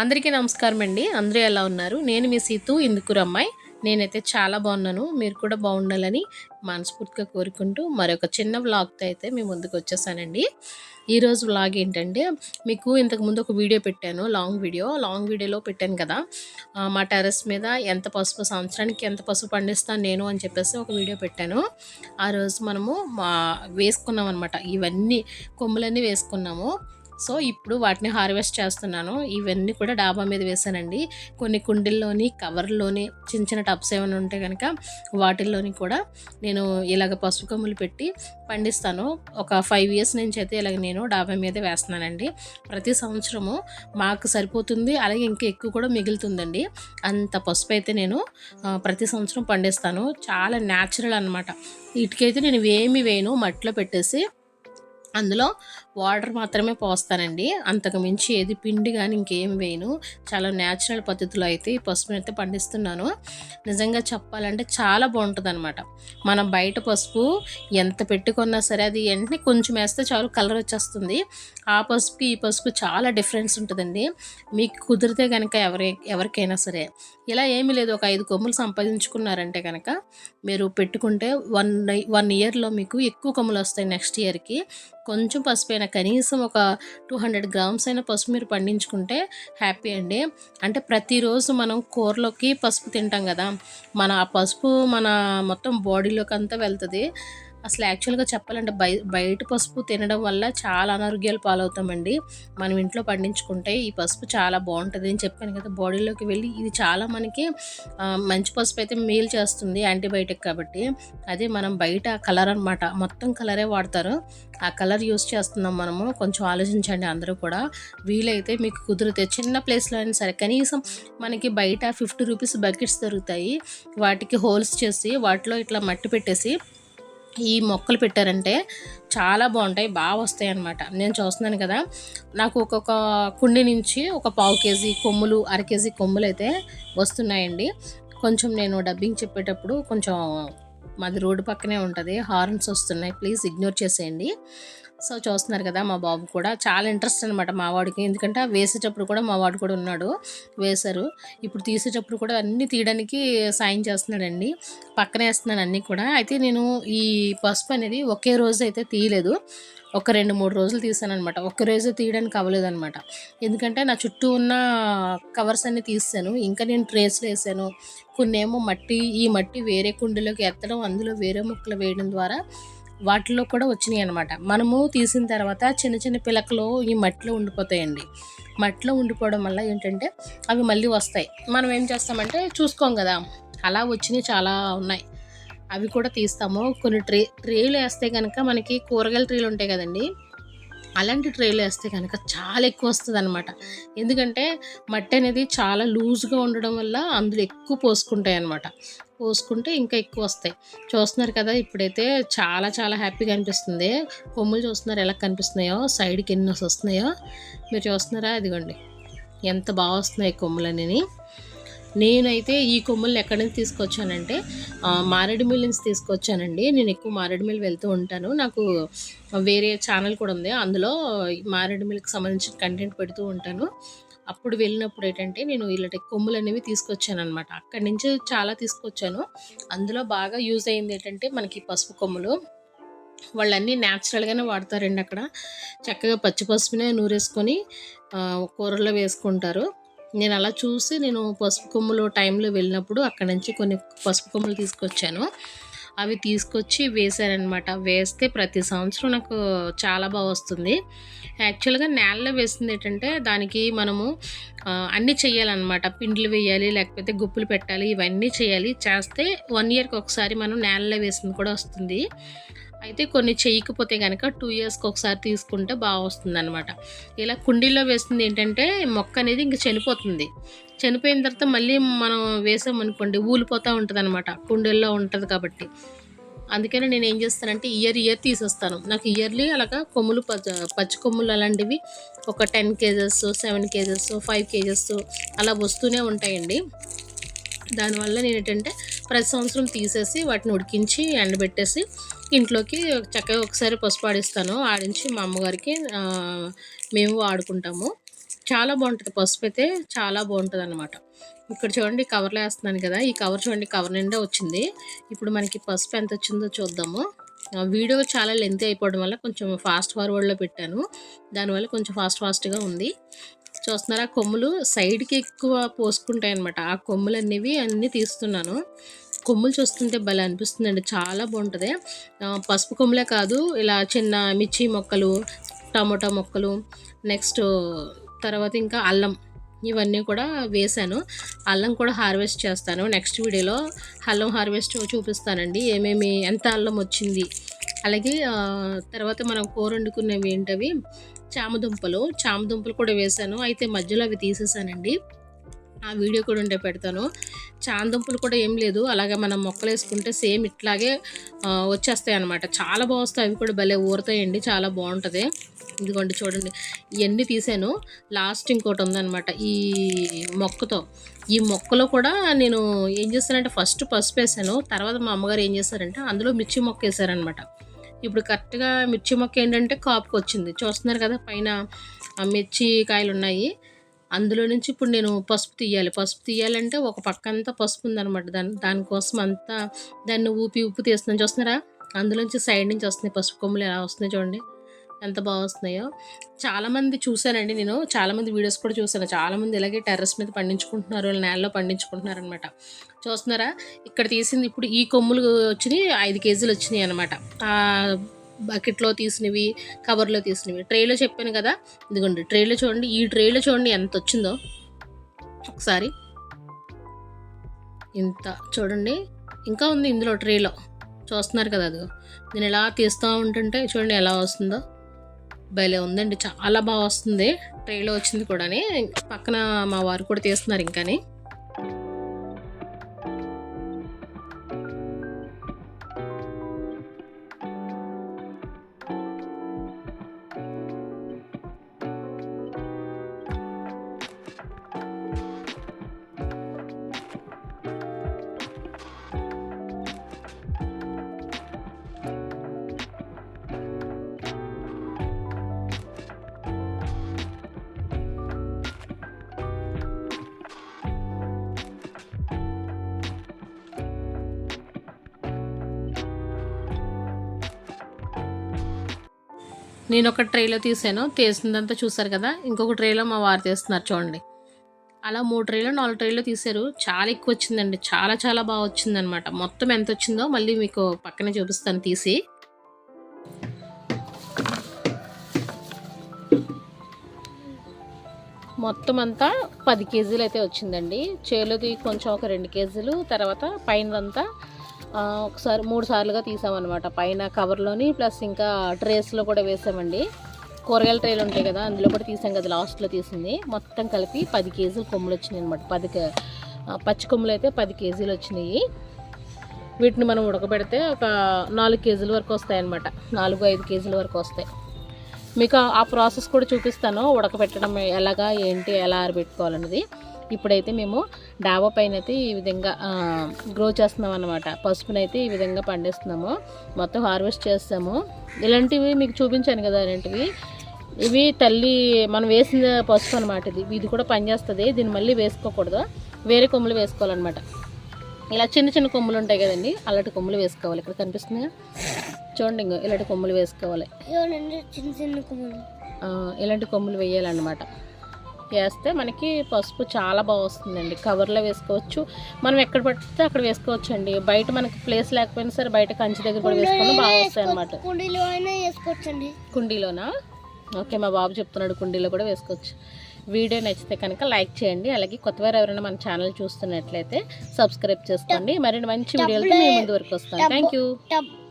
అందరికీ నమస్కారం అండి. అందరూ ఎలా ఉన్నారు? నేను మీ సీతు ఇందుకూరు అమ్మాయి. నేనైతే చాలా బాగున్నాను. మీరు కూడా బాగుండాలని మనస్ఫూర్తిగా కోరుకుంటూ మరొక చిన్న వ్లాగ్తో అయితే మీ ముందుకు వచ్చేసానండి. ఈరోజు వ్లాగ్ ఏంటంటే మీకు ఇంతకు ముందు ఒక వీడియో పెట్టాను లాంగ్ వీడియో. లాంగ్ వీడియోలో పెట్టాను కదా. మా టెర్రస్ మీద ఎంత పసుపు సంవత్సరానికి ఎంత పసుపు పండిస్తాను నేను అని చెప్పేసి ఒక వీడియో పెట్టాను. ఆ రోజు మనము మా వేసుకున్నాం అనమాట ఇవన్నీ కొమ్ములన్నీ వేసుకున్నాము. సో ఇప్పుడు వాటిని హార్వెస్ట్ చేస్తున్నాను. ఇవన్నీ కూడా డాబా మీద వేసానండి కొన్ని కుండీల్లోని కవర్లోని చిన్న చిన్న టబ్స్ ఏమైనా ఉంటే కనుక వాటిల్లోని కూడా నేను ఇలాగ పసుపు కొమ్ములు పెట్టి పండిస్తాను. ఒక ఫైవ్ ఇయర్స్ నుంచి అయితే ఇలాగ నేను డాబా మీద వేస్తున్నానండి. ప్రతి సంవత్సరము మాకు సరిపోతుంది. అలాగే ఇంకా ఎక్కువ కూడా మిగులుతుందండి. అంత పసుపు అయితే నేను ప్రతి సంవత్సరం పండిస్తాను. చాలా న్యాచురల్ అనమాట వీటికైతే నేను ఏమి వేయను. మట్టిలో పెట్టేసి అందులో వాటర్ మాత్రమే పోస్తానండి. అంతకు మించి ఏది పిండి కానీ ఇంకేం వేయను. చాలా న్యాచురల్ పద్ధతిలో అయితే ఈ పసుపుని అయితే పండిస్తున్నాను. నిజంగా చెప్పాలంటే చాలా బాగుంటుంది అనమాట మనం బయట పసుపు ఎంత పెట్టుకున్నా సరే అది వెంటనే కొంచెం వేస్తే చాలు కలర్ వచ్చేస్తుంది. ఆ పసుపుకి ఈ పసుపు చాలా డిఫరెన్స్ ఉంటుందండి. మీకు కుదిరితే కనుక ఎవరి ఎవరికైనా సరే. ఇలా ఏమీ లేదు. ఒక ఐదు కొమ్ములు సంపాదించుకున్నారంటే కనుక మీరు పెట్టుకుంటే వన్ వన్ ఇయర్లో మీకు ఎక్కువ కొమ్ములు వస్తాయి నెక్స్ట్ ఇయర్కి. కొంచెం పసుపు అయినా కనీసం ఒక టూ హండ్రెడ్ గ్రామ్స్ అయినా పసుపు మీరు పండించుకుంటే హ్యాపీ అండి. అంటే ప్రతిరోజు మనం కూరలోకి పసుపు తింటాం కదా. మన ఆ పసుపు మన మొత్తం బాడీలోకి అంతా వెళ్తుంది. అసలు యాక్చువల్గా చెప్పాలంటే బయ బయట పసుపు తినడం వల్ల చాలా అనారోగ్యాలు పాలవుతామండి. మనం ఇంట్లో పండించుకుంటే ఈ పసుపు చాలా బాగుంటుంది అని చెప్పాను కదా బాడీలోకి వెళ్ళి ఇది చాలా మనకి మంచి పసుపు అయితే మేలు చేస్తుంది యాంటీబయాటిక్ కాబట్టి. అదే మనం బయట కలర్ అనమాట మొత్తం కలరే వాడతారు. ఆ కలర్ యూస్ చేస్తున్నాం మనము కొంచెం ఆలోచించండి అందరూ కూడా. వీలైతే మీకు కుదిరితే చిన్న ప్లేస్లో అయినా సరే కనీసం మనకి బయట ఫిఫ్టీ రూపీస్ బకెట్స్ దొరుకుతాయి. వాటికి హోల్స్ చేసి వాటిలో ఇట్లా మట్టి పెట్టేసి ఈ మొక్కలు పెట్టారంటే చాలా బాగుంటాయి బాగా వస్తాయి నేను చూస్తున్నాను కదా నాకు ఒక్కొక్క కుండి నుంచి ఒక పావు కేజీ కొమ్ములు అర కేజీ కొమ్ములు అయితే వస్తున్నాయండి. కొంచెం నేను డబ్బింగ్ చెప్పేటప్పుడు కొంచెం మాది రోడ్డు పక్కనే ఉంటుంది. హార్న్స్ వస్తున్నాయి. ప్లీజ్ ఇగ్నోర్ చేసేయండి. సో చూస్తున్నారు కదా మా బాబు కూడా చాలా ఇంట్రెస్ట్ అనమాట మా వాడికి. ఎందుకంటే వేసేటప్పుడు కూడా మా వాడు కూడా ఉన్నాడు వేశారు. ఇప్పుడు తీసేటప్పుడు కూడా అన్నీ తీయడానికి సాయం చేస్తున్నాడండి. పక్కనే వేస్తున్నాను అన్నీ కూడా. అయితే నేను ఈ పసుపు అనేది ఒకే రోజు అయితే తీయలేదు. ఒక రెండు మూడు రోజులు తీసాను అనమాట ఒక్క రోజు తీయడానికి అవ్వలేదనమాట ఎందుకంటే నా చుట్టూ ఉన్న కవర్స్ అన్ని తీసాను. ఇంకా నేను ట్రేస్లో వేసాను. కొన్ని ఏమో మట్టి ఈ మట్టి వేరే కుండీలోకి ఎత్తడం అందులో వేరే ముక్కలు వేయడం ద్వారా వాటిలో కూడా వచ్చినాయి అనమాట మనము తీసిన తర్వాత చిన్న చిన్న పిలకలు ఈ మట్టిలో ఉండిపోతాయండి. మట్టిలో ఉండిపోవడం వల్ల ఏంటంటే అవి మళ్ళీ వస్తాయి. మనం ఏం చేస్తామంటే చూసుకోం కదా. అలా వచ్చినాయి చాలా ఉన్నాయి. అవి కూడా తీస్తాము. కొన్ని ట్రే ట్రేలు వేస్తే కనుక మనకి కూరగాయల ట్రేలు ఉంటాయి కదండి. అలాంటి ట్రేలు వేస్తే కనుక చాలా ఎక్కువ వస్తుంది అనమాట ఎందుకంటే మట్టి అనేది చాలా లూజ్గా ఉండడం వల్ల అందులో ఎక్కువ పోసుకుంటాయి అనమాట పోసుకుంటే ఇంకా ఎక్కువ వస్తాయి. చూస్తున్నారు కదా ఇప్పుడైతే చాలా చాలా హ్యాపీగా అనిపిస్తుంది. కొమ్ములు చూస్తున్నారు ఎలా కనిపిస్తున్నాయో సైడ్కి ఎన్ని వస్తున్నాయో. మీరు చూస్తున్నారా? ఇదిగోండి. ఎంత బాగా వస్తున్నాయి కొమ్ములన్నీ. నేనైతే ఈ కొమ్ములను ఎక్కడి నుంచి తీసుకొచ్చానంటే మారేడుమిల్ నుంచి తీసుకొచ్చానండి. నేను ఎక్కువ మారేడుమిల్లి వెళ్తూ ఉంటాను. నాకు వేరే ఛానల్ కూడా ఉంది. అందులో మారేడుమిల్కి సంబంధించిన కంటెంట్ పెడుతూ ఉంటాను. అప్పుడు వెళ్ళినప్పుడు ఏంటంటే నేను ఇలాంటి కొమ్ములు అనేవి తీసుకొచ్చాను అనమాట అక్కడి నుంచి చాలా తీసుకొచ్చాను. అందులో బాగా యూజ్ అయింది ఏంటంటే మనకి పసుపు కొమ్ములు. వాళ్ళన్నీ న్యాచురల్గానే వాడతారండి అక్కడ. చక్కగా పచ్చి పసుపునే నూరేసుకొని కూరల్లో వేసుకుంటారు. నేను అలా చూసి నేను పసుపు కొమ్ములు టైంలో వెళ్ళినప్పుడు అక్కడ నుంచి కొన్ని పసుపు కొమ్ములు తీసుకొచ్చాను. అవి తీసుకొచ్చి వేసానమాట వేస్తే ప్రతి సంవత్సరం నాకు చాలా బాగా వస్తుంది. యాక్చువల్గా నేలలో వేసింది ఏంటంటే దానికి మనము అన్నీ చేయాలన్నమాట. పిండ్లు వేయాలి లేకపోతే గుప్పులు పెట్టాలి ఇవన్నీ చేయాలి. చేస్తే వన్ ఇయర్కి ఒకసారి మనం నేలలో వేసింది కూడా వస్తుంది. అయితే కొన్ని చేయకపోతే కనుక టూ ఇయర్స్కి ఒకసారి తీసుకుంటే బాగా వస్తుంది అనమాట ఇలా కుండీలో వేస్తుంది ఏంటంటే మొక్క అనేది ఇంక చనిపోతుంది. చనిపోయిన తర్వాత మళ్ళీ మనం వేసామనుకోండి ఊలిపోతూ ఉంటుంది అనమాట కుండీల్లో ఉంటుంది కాబట్టి. అందుకని నేను ఏం చేస్తానంటే ఇయర్ ఇయర్ తీసేస్తాను. నాకు ఇయర్లీ అలాగా కొమ్ములు పచ్చ పచ్చి కొమ్ములు అలాంటివి ఒక ten KGs seven KGs five KGs అలా వస్తూనే ఉంటాయండి. దానివల్ల నేను ఏంటంటే ప్రతి సంవత్సరం తీసేసి వాటిని ఉడికించి ఎండబెట్టేసి ఇంట్లోకి చక్కగా ఒకసారి పసుపు ఆడిస్తాను. ఆడించి మా అమ్మగారికి మేము వాడుకుంటాము చాలా బాగుంటుంది. పసుపు అయితే చాలా బాగుంటుంది అనమాట ఇక్కడ చూడండి కవర్లో వేస్తున్నాను కదా. ఈ కవర్ చూడండి కవర్ నిండా వచ్చింది. ఇప్పుడు మనకి పసుపు ఎంత వచ్చిందో చూద్దాము. వీడియో చాలా లెంత్ అయిపోవడం వల్ల కొంచెం ఫాస్ట్ ఫార్వర్డ్లో పెట్టాను. దానివల్ల కొంచెం ఫాస్ట్ ఫాస్ట్గా ఉంది. చూస్తున్నారా? కొమ్ములు సైడ్కి ఎక్కువ పోసుకుంటాయి అనమాట ఆ కొమ్ములు అనేవి అన్నీ తీస్తున్నాను. కొమ్ములు చూస్తుంటే భలే అనిపిస్తుందండి. చాలా బాగుంటుంది. పసుపు కొమ్ములే కాదు ఇలా చిన్న మిర్చి మొక్కలు టమోటా మొక్కలు నెక్స్ట్ తర్వాత ఇంకా అల్లం ఇవన్నీ కూడా వేశాను అల్లం కూడా హార్వెస్ట్ చేస్తాను. నెక్స్ట్ వీడియోలో అల్లం హార్వెస్ట్ చూపిస్తానండి. ఏమేమి ఎంత అల్లం వచ్చింది. అలాగే తర్వాత మనం కూర వండుకునేవి ఏంటవి? చామదుంపలు. చామదుంపలు కూడా వేశాను అయితే మధ్యలో అవి తీసేసానండి. ఆ వీడియో కూడా ఉంటే పెడతాను. చాందంపులు కూడా ఏం లేదు. అలాగే మనం మొక్కలు వేసుకుంటే సేమ్ ఇట్లాగే వచ్చేస్తాయి అనమాట చాలా బాగుస్తాయి. అవి కూడా భలే ఊరుతాయండి. చాలా బాగుంటుంది. ఇదిగోండి చూడండి. ఇవన్నీ తీసాను. లాస్ట్ ఇంకోటి ఉందన్నమాట. ఈ మొక్కతో. ఈ మొక్కలో కూడా నేను ఏం చేస్తానంటే ఫస్ట్ పసుపు వేసాను. తర్వాత మా అమ్మగారు ఏం చేశారంటే అందులో మిర్చి మొక్క వేసారనమాట ఇప్పుడు కరెక్ట్గా మిర్చి మొక్క ఏంటంటే కాపుకి వచ్చింది చూస్తున్నారు కదా పైన మిర్చి కాయలు ఉన్నాయి అందులో నుంచి ఇప్పుడు నేను పసుపు తీయాలి. పసుపు తీయాలంటే ఒక పక్క అంతా పసుపు ఉందనమాట దాని దానికోసం అంతా దాన్ని ఊపి ఉప్పు తీస్తున్నాను. చూస్తున్నారా? అందులోంచి సైడ్ నుంచి వస్తున్నాయి పసుపు కొమ్ములు ఎలా వస్తున్నాయి చూడండి. ఎంత బాగా వస్తున్నాయో. చాలామంది చూశానండి నేను. చాలామంది వీడియోస్ కూడా చూశాను. చాలామంది ఇలాగే టెర్రస్ మీద పండించుకుంటున్నారు. వాళ్ళ నేలలో పండించుకుంటున్నారు అనమాట చూస్తున్నారా? ఇక్కడ తీసింది ఇప్పుడు ఈ కొమ్ములు వచ్చినాయి ఐదు కేజీలు వచ్చినాయి అనమాట. బకెట్లో తీసినవి కవర్లో తీసినవి. ట్రేలో చెప్పాను కదా? ఇదిగోండి ట్రేలో చూడండి. ఈ ట్రేలో చూడండి ఎంత వచ్చిందో. ఒకసారి. ఇంత చూడండి. ఇంకా ఉంది ఇందులో ట్రేలో. చూస్తున్నారు కదా అది నేను ఎలా తీస్తూ ఉంటుంటే చూడండి ఎలా వస్తుందో. భలే ఉందండి. చాలా బాగా వస్తుంది. ట్రైలో వచ్చింది కూడాని. పక్కన మా వారు కూడా తీస్తున్నారు ఇంకాని. నేను ఒక ట్రేలో తీసాను. తీసిందంతా చూసారు కదా? ఇంకొక ట్రేలో మా వారు తీస్తున్నారు చూడండి. అలా మూడు ట్రైలో నాలుగు ట్రేలో తీశారు. చాలా ఎక్కువ వచ్చిందండి చాలా చాలా బాగా వచ్చిందనమాట. మొత్తం ఎంత వచ్చిందో మళ్ళీ మీకు పక్కనే చూపిస్తాను తీసి. మొత్తం అంతా పది కేజీలు అయితే వచ్చిందండి. చేలోది కొంచెం ఒక రెండు కేజీలు తర్వాత పైనదంతా ఒకసారి మూడు సార్లుగా తీసామన్నమాట. పైన కవర్లోని ప్లస్ ఇంకా ట్రేస్లో కూడా వేసామండి. కూరగాయల ట్రేలు ఉంటాయి కదా అందులో కూడా తీసాం కదా లాస్ట్లో తీసింది. మొత్తం కలిపి పది కేజీలు కొమ్ములు వచ్చినాయి అనమాట పది కే- పచ్చి కొమ్ములు అయితే పది కేజీలు వచ్చినాయి. వీటిని మనం ఉడకబెడితే ఒక నాలుగు కేజీల వరకు వస్తాయన్నమాట నాలుగు ఐదు కేజీల వరకు వస్తాయి. మీకు ఆ- ఆ ప్రాసెస్ కూడా చూపిస్తాను ఉడకబెట్టడం ఎలాగా ఏంటి ఎలా ఆరబెట్టుకోవాలన్నది ఇప్పుడైతే మేము డాబా పైన అయితే ఈ విధంగా గ్రో చేస్తున్నాం అనమాట పసుపునైతే ఈ విధంగా పండిస్తున్నాము. మొత్తం హార్వెస్ట్ చేస్తాము. ఇలాంటివి మీకు చూపించాను కదా ఇలాంటివి. ఇవి తల్లి మనం వేసిన పసుపు అనమాట ఇది. ఇది కూడా పనిచేస్తుంది దీన్ని మళ్ళీ వేసుకోకూడదు. వేరే కొమ్ములు వేసుకోవాలన్నమాట. ఇలా చిన్న చిన్న కొమ్ములు ఉంటాయి కదండి అలాంటి కొమ్ములు వేసుకోవాలి. ఇక్కడ కనిపిస్తున్నాయా? చూడండి ఇంకో ఇలాంటి కొమ్ములు వేసుకోవాలి. చిన్న చిన్న కొమ్మలు. ఇలాంటి కొమ్ములు వేయాలన్నమాట. వేస్తే మనకి పసుపు చాలా బాగా వస్తుందండి. కవర్లో వేసుకోవచ్చు. మనం ఎక్కడ పడితే అక్కడ వేసుకోవచ్చు అండి బయట మనకి ప్లేస్ లేకపోయినా సరే బయట కంచి దగ్గర కూడా వేసుకుని బాగా వస్తాయి అనమాట కుండీలోనా? ఓకే మా బాబు చెప్తున్నాడు కుండీలో కూడా వేసుకోవచ్చు. వీడియో నచ్చితే కనుక లైక్ చేయండి. అలాగే కొత్తవారు ఎవరైనా మన ఛానల్ చూస్తున్నట్లయితే సబ్స్క్రైబ్ చేసుకోండి. మరిన్ని మంచి వీడియోలతో మేము ముందు వరకు వస్తాను. థ్యాంక్